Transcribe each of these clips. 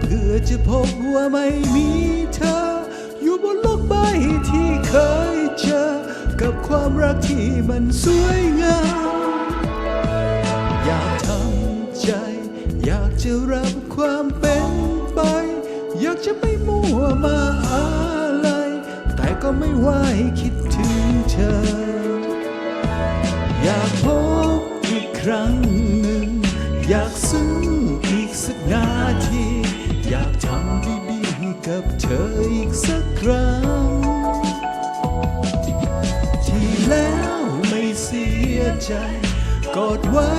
เพื่อจะพบว่าไม่มีเธอ อยู่บนโลกใบที่เคยเจอ กับความรักที่มันสวยงาม อยากทำใจ อยากจะรับความเป็นไป อยากจะไม่มัวมาอะไร แต่ก็ไม่ไหวคิดถึงเธอ อยากพบอีกครั้งหนึ่ง อยากซึ้ง กับเธออีกสักครั้ง ที่แล้วไม่เสียใจกอดไว้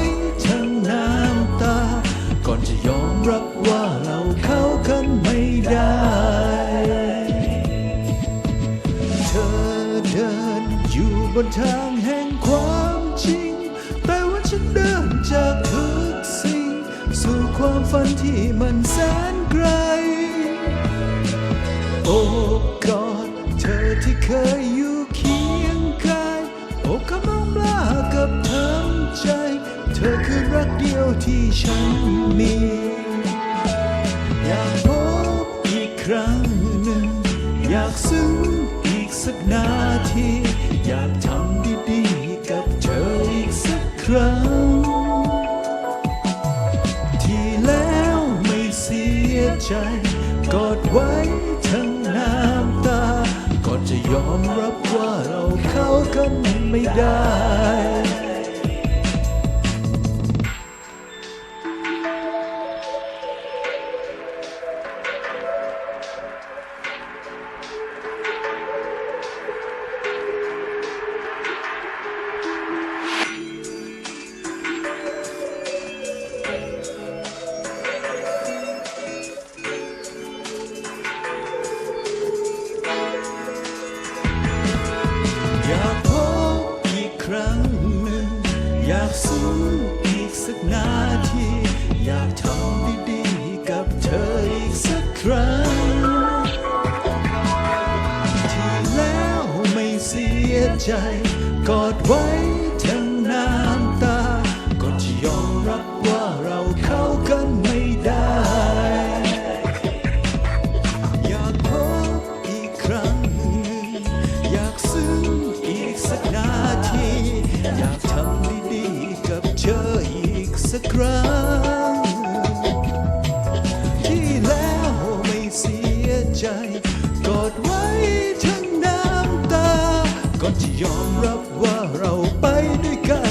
ทั้งน้ำตา ก่อนจะยอมรับว่าเราเข้ากันไม่ได้ เธอเดินอยู่บนทางแห่งความจริง แต่ว่าฉันเดินจากทุกสิ่ง สู่ความฝันที่มันแสนไกล ธอคือรักเดียวที่ฉันมี อยากพบอีกครั้งหนึ่ง อยากซึ้งอีกสักนาที อยากทำดีๆกับเธออีกสักครั้ง ที่แล้วไม่เสียใจ กอดไว้ทั้งน้ำตาก่อนจะยอมรับว่าเราเข้ากันไม่ได้ อยากสู้อีกสักนาที อยากทำดีๆกับเธออีกสักครั้ง ที่แล้วไม่เสียใจ กอดไว้ทั้งน้ำตาก่อนจะยอมรับว่าเราเข้ากันไม่ได้ อยากพบอีกครั้งหนึ่งอยากซึ้งอีกสักนาที อยากทำ สักครั้ง ที่แล้วไม่เสียใจ กอดไว้ทั้งน้ำตา ก่อนที่ยอมรับว่าเราไปด้วยกัน